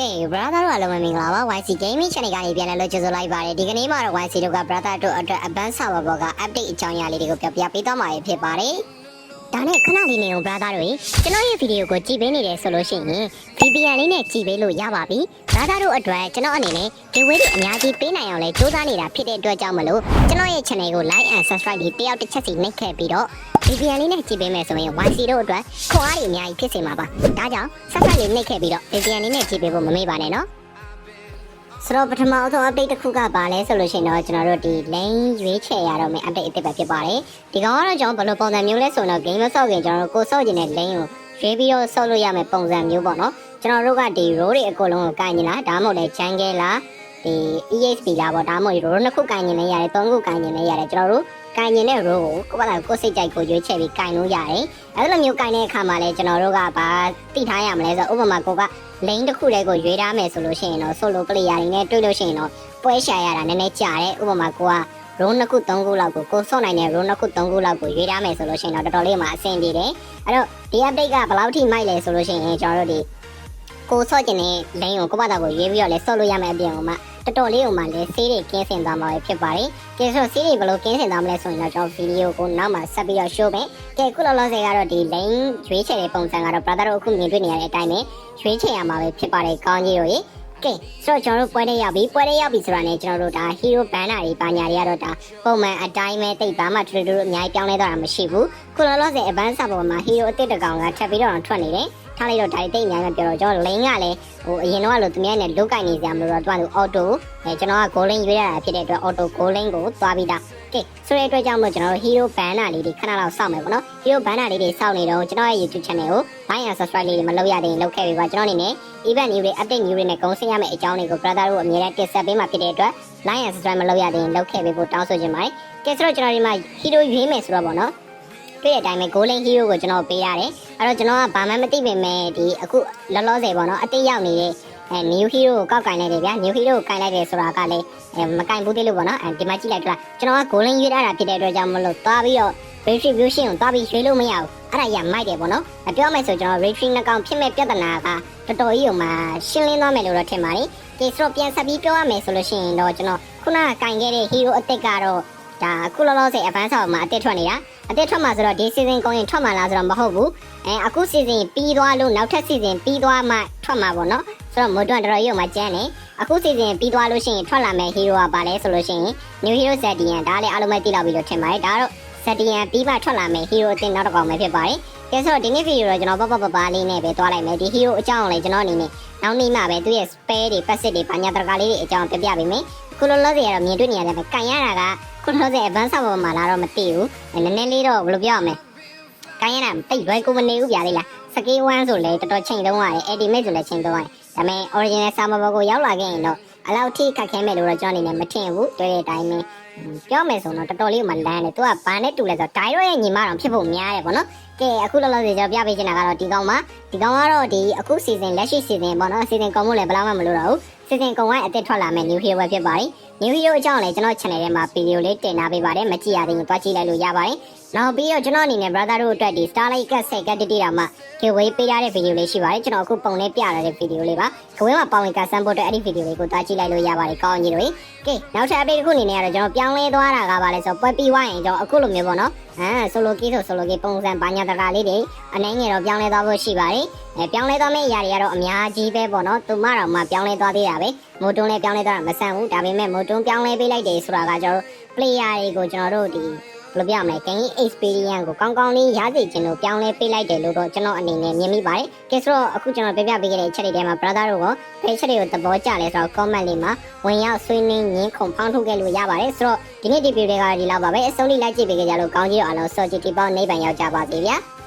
ကဲ brother တို့အားလုံးပဲမင်္ဂလာပါ YC Gaming Channel ကနေပြန်လည်လို့ကြိုဆိုလိုက်ပါတယ်ဒီကနေ့မှာတော့ YC တို့က brother တို့အတွက် advanced server ဘောက update အကြောင်းအရာလေးတွေကိုပြောပြပေးသွားမှာဖြစ်ပါတယ်ဒါနဲ့ခဏလေးနေအောင် brother တို့ကျွန်တော်ရဲ့ဗီဒီယိုကိုကြည့်ပေးနေတယ်ဆိုလို့ရှိရင် VPN လေးနဲ့ကြည့်ပေးလို့ရပါပြီ brother တို့အတွက်ကျွန်တော်အနေနဲ့ဒီဝေးတွေအများကြီးပေးနိုင်အောင်လဲစူးစမ်းနေတာဖြစ်တဲ့အတွက်ကြောင့်မလို့ကျွန်တော်ရဲ့ channel ကို like and subscribe ပြီးတယောက်တစ်ချက်စီနှိပ်ခဲ့ပြီးတော့ VPN လေးနဲ့ကြည့်ပေးမယ်ဆိုရင် YC တို့အတွက်ခွန်အားတွေအများကြီးဖြစ်စေမှာပါဒါကြောင့် subscribe လေးနှိပ်ခဲ့ပြီးတော့ VPN လေးနဲ့ကြည့်ပေးဖို့မမေ့ပါနဲ့နော်ဆိုတော့ပထမအဆုံး update တစ်ခုကပါလဲဆိုလို့ရှိရင်တော့ကျွန်တော်တို့ဒီ lane ရွေးချယ်ရတော့မယ့် update အသစ်ပဲဖြစ်ပါတယ်ဒီကောင်ကတော့ကျွန်တော်ဘယ်လိုပုံစံမျိုးလဲဆိုတော့ game မဆော့ခင်ကျွန်တော်တို့ကိုဆော့ကျင်တဲ့ lane ကိုရွေးပြီးတော့ဆော့လို့ရမယ့်ပုံစံမျိုးပေါ့နော်ကျွန်တော်တို့ကဒီ row တွေအကုန်လုံးကိုကင်နေလားဒါမှမဟုတ်လဲ jungle လား ဒီ EXP လားပေါ့ဒါမှမဟုတ် row နှစ်ခုကင်နေလဲရတယ်သုံးခုကင်နေလဲရတယ်ကျွန်တော်တို့ကင်နေတဲ့ row ကိုကိုယ့်ဘာသာကိုယ်စိတ်ကြိုက်ကိုရွေးချယ်ပြီးကင်လို့ရတယ်အဲလိုမျိုးကင်တဲ့အခါမှာလဲကျွန်တော်တို့ကဘာသိထားရမလဲဆိုတော့ဥပမာကိုက lane တစ်ခုတည်းကိုရွေးထားမယ်ဆိုလို့ရှိရင်တော့ solo player တွေနဲ့တွေ့လို့ရှိရင်တော့ပွဲရှာရတာနည်းနည်းကြာတယ်ဥပမာကိုက row နှစ်ခုသုံးခုလောက်ကိုကိုစော့နိုင်တဲ့ row နှစ်ခုသုံးခုလောက်ကိုရွေးထားမယ်ဆိုလို့ရှိရင်တော့တော်တော်လေးမှအဆင်ပြေတယ်အဲ့တော့ဒီ update ကဘယ်လောက်ထိမိုက်လဲဆိုလို့ရှိရင်ကျွန်တော်တို့ဒီကိုစော့ကျင်တဲ့ lane ကိုကိုယ့်ဘာသာကိုရွေးပြီးတော့လဲစော့လို့ရမယ်အပြင်ကမှ တော်တော်လေးကိုမှလဲဆေးတွေကင်းစင်သွားမှာပဲဖြစ်ပါတယ်ကဲဆိုတော့ဆေးတွေဘယ်လိုကင်းစင်သွားမလဲဆိုရင်တော့ကျွန်တော်ဗီဒီယိုကိုနောက်မှဆက်ပြီးတော့ show မယ်ကဲခုလောလောဆယ်ကတော့ဒီ lane ရွေးချယ်တဲ့ပုံစံကတော့ brother တို့အခုမြင်တွေ့နေရတဲ့အတိုင်းပဲရွေးချယ်ရမှာပဲဖြစ်ပါတယ်ကောင်းကြီးတို့ရေကဲဆိုတော့ကျွန်တော်တို့ပွဲတဲ့ရောက်ပြီပွဲတဲ့ရောက်ပြီဆိုတာနဲ့ကျွန်တော်တို့ဒါ hero banner တွေပါညာတွေကတော့ဒါပုံမှန်အတိုင်းပဲတိတ်ပါမှထူထူအများကြီးပြောင်းလဲတော့တာမရှိဘူးခုလောလောဆယ် advance ပေါ်မှာ hero အစ်စ်တစ်ကောင်ကထပ်ပြီးတော့ထွက်နေတယ် ထားလိုက်တော့ဒါတိတ်အများကြီးပြောတော့ကျွန်တော် lane ကလည်းဟိုအရင်တော့လို့သူများနဲ့လုတ်ကင်နေကြမလို့တော့သူက auto အဲကျွန်တော်က goal lane ရွေးရတာဖြစ်တဲ့အတွက် auto goal lane ကိုသွားပြီးသားကဲဆိုတဲ့အတွက်ကြောင့်မို့ကျွန်တော်တို့ hero banner လေးတွေခဏလောက်စောင့်မယ်ပေါ့နော် hero banner လေးတွေစောင့်နေတော့ကျွန်တော်ရဲ့ YouTube channel ကို like and subscribe လေးတွေမလုပ်ရသေးရင်လုပ်ခဲ့ပြီပါကျွန်တော်အနေနဲ့ event new တွေ update new တွေနဲ့ဂုဏ်ဆင်းရမယ့်အကြောင်းတွေကို brother တို့အမြဲတမ်းတင်ဆက်ပေးမှာဖြစ်တဲ့အတွက် like and subscribe မလုပ်ရသေးရင်လုပ်ခဲ့ပေးဖို့တောင်းဆိုချင်ပါတယ်ကဲဆိုတော့ကျွန်တော်ဒီမှာ hero ရွေးမယ်ဆိုတော့ပေါ့နော် တွေ့တဲ့အတိုင်းပဲ golden hero ကိုကျွန်တော်ပေးရတယ်အဲ့တော့ကျွန်တော်ကဘာမှမသိပေမဲ့ဒီအခုလောလောဆယ်ပေါ့နော်အတိတ်ရောက်နေတဲ့အဲ new hero ကိုကောက်ကင်လိုက်တယ်ဗျာ new hero ကိုကင်လိုက်တယ်ဆိုတာကလည်းအဲမကင်ဘူးသေးလို့ပေါ့နော်အဲဒီမှာကြည့်လိုက်တော့ကျွန်တော်က golden ရွေးရတာဖြစ်တဲ့အတွက်ကြောင့်မလို့သွားပြီးတော့ retribution ကိုသွားပြီးရွေးလို့မရဘူးအဲ့ဒါရမိုက်တယ်ပေါ့နော်အပြောမယ်ဆိုကျွန်တော် retreat နှစ်ကောင်ဖြစ်မဲ့ပြဿနာကတော်တော်ကြီးဟိုမှာရှင်းလင်းသွားမယ်လို့တော့ထင်ပါတယ်ဒီဆိုတော့ပြန်ဆက်ပြီးပြောရမယ်ဆိုလို့ရှိရင်တော့ကျွန်တော်ခုနကကင်ခဲ့တဲ့ hero အစ်စ်ကတော့ ဒါအခုလောလောဆယ် advance ဆောက်မှာအစ်စ်ထွက်နေတာအစ်စ်ထွက်မှာဆိုတော့ဒီ season ကုန်ရင်ထွက်မှာလားဆိုတော့မဟုတ်ဘူးအဲအခု season ပြီးသွားလို့နောက်ထပ် season ပြီးသွားမှထွက်မှာပေါ့နော်ဆိုတော့မို့တော့တော်တော်ကြီးဟိုမှာကျန်းနေအခု season ပြီးသွားလို့ရှိရင်ထွက်လာမယ့် hero ကပါလဲဆိုလို့ရှိရင် new hero Zedian ဒါလည်းအားလုံးပဲသိလောက်ပြီလို့ထင်ပါတယ်ဒါတော့ Zedian ပြီးမှထွက်လာမယ့် hero အတင်းနောက်တစ်ကောင်ပဲဖြစ်ပါတယ်ကဲဆိုတော့ဒီနေ့ဗီဒီယိုတော့ကျွန်တော်ပပပပလေးနဲ့ပဲသွားလိုက်မယ်ဒီ hero အကြောင်းကိုလည်းကျွန်တော်အနေနဲ့နောက်နေ့မှပဲသူရဲ့ spare တွေ passive တွေဘာညာတရကာလေးတွေအကြောင်းပြပြပေးမယ်ခုလောလောဆယ်ကတော့မြင်တွေ့နေရတယ်ပဲကန်ရတာက ခုလောလောဆယ် advance ပေါ်မှာလာတော့မသိဘူးနည်းနည်းလေးတော့ဘယ်လိုပြောရမလဲကန်ရတာတိတ်ရွယ်ကိုမနေဘူးပြသေးလားစကေး1ဆိုလဲတော်တော်ချိန်သုံးရတယ် ultimate ဆိုလဲချိန်သုံးရတယ်ဒါပေမဲ့ original summer ဘောကိုရောက်လာခဲ့ရင်တော့အလောက်ထိခက်ခဲမဲ့လို့တော့ကျွန်တော်အနေနဲ့မထင်ဘူးတွေ့တဲ့အတိုင်းပဲပြောမယ်ဆိုတော့တော်တော်လေးမှလန်းတယ်သူကဘာနဲ့တူလဲဆိုတော့ Dairo ရဲ့ညီမတော်ဖြစ်ဖို့များတယ်ပေါ့နော်ကဲအခုလောလောဆယ်ကျွန်တော်ပြပေးချင်တာကတော့ဒီကောင်ပါဒီကောင်ကတော့ဒီအခု season လက်ရှိ season ပေါ့နော် season ကုန်မှုလည်းဘယ်လောက်မှမလို့တော့ဘူး season ကုန်ဝိုင်းအစ်စ်ထွက်လာမဲ့ new hero ပဲဖြစ်ပါတယ် new hero အကြောင်းလည်းကျွန်တော် channel ထဲမှာဗီဒီယိုလေးတင်ထားပေးပါတယ်မကြည့်ရသေးရင်တွားကြည့်လိုက်လို့ရပါတယ်နောက်ပြီးတော့ကျွန်တော်အနေနဲ့ brother တို့အတွက်ဒီ starlight ကဆက်ကတတိတာမှာ giveaway ပေးထားတဲ့ဗီဒီယိုလေးရှိပါတယ်ကျွန်တော်အခုပုံနဲ့ပြထားတဲ့ဗီဒီယိုလေးပါ giveaway မှာပါဝင်ကဆန်းဖို့အတွက်အဲ့ဒီဗီဒီယိုလေးကိုတွားကြည့်လိုက်လို့ရပါတယ်ကောင်းကြီးတို့ကဲနောက်ထပ် update တစ်ခုအနေနဲ့ကတော့ကျွန်တော်ပြောင်းလဲသွားတာကပါလဲဆိုတော့ပွဲပြီးွားရင်ကျွန်တော်အခုလိုမျိုးပေါ့နော်အဲ solo key ဆို solo key ပုံစံဘာညာတကာလေးတွေအနှဲငယ်တော့ပြောင်းလဲသွားဖို့ရှိပါတယ်အဲပြောင်းလဲသွားမယ့်အရာတွေကတော့အများကြီးပဲပေါ့နော်သူမတော်မှပြောင်းလဲသွားသေးတာပဲမိုတွန်းလည်းပြောင်းလဲသွားတာမဆန်ဘူးဒါပေမဲ့မိုတွန်းပြောင်းလဲပေးလိုက်တယ်ဆိုတာကကျွန်တော်တို့ player တွေကိုကျွန်တော်တို့ဒီဘယ်လိုပြောရမလဲ game experience ကိုကောင်းကောင်းလေးရစေချင်လို့ပြောင်းလဲပေးလိုက်တယ်လို့တော့ကျွန်တော်အနေနဲ့မြင်မိပါတယ်။ကဲဆိုတော့အခုကျွန်တော်ပြပြပေးခဲ့တဲ့အချက်တွေထဲမှာ brother တို့ကဘယ်ချက်တွေကိုသဘောကျလဲဆိုတော့ comment လေးမှာဝင်ရောက်ဆွေးနွေးညင်းခုန်ဖောင်းထုတ်ခဲ့လို့ရပါတယ်။ဆိုတော့ဒီနေ့ဒီဗီဒီယိုတွေကဒီလောက်ပါပဲ။အဆုံးလေးလိုက်ကြည့်ပေးကြလို့ကောင်းကြီးတော့အားလုံးစောကြည့်ဒီပေါင်းနိဗ္ဗာန်ရောက်ကြပါစေဗျာ။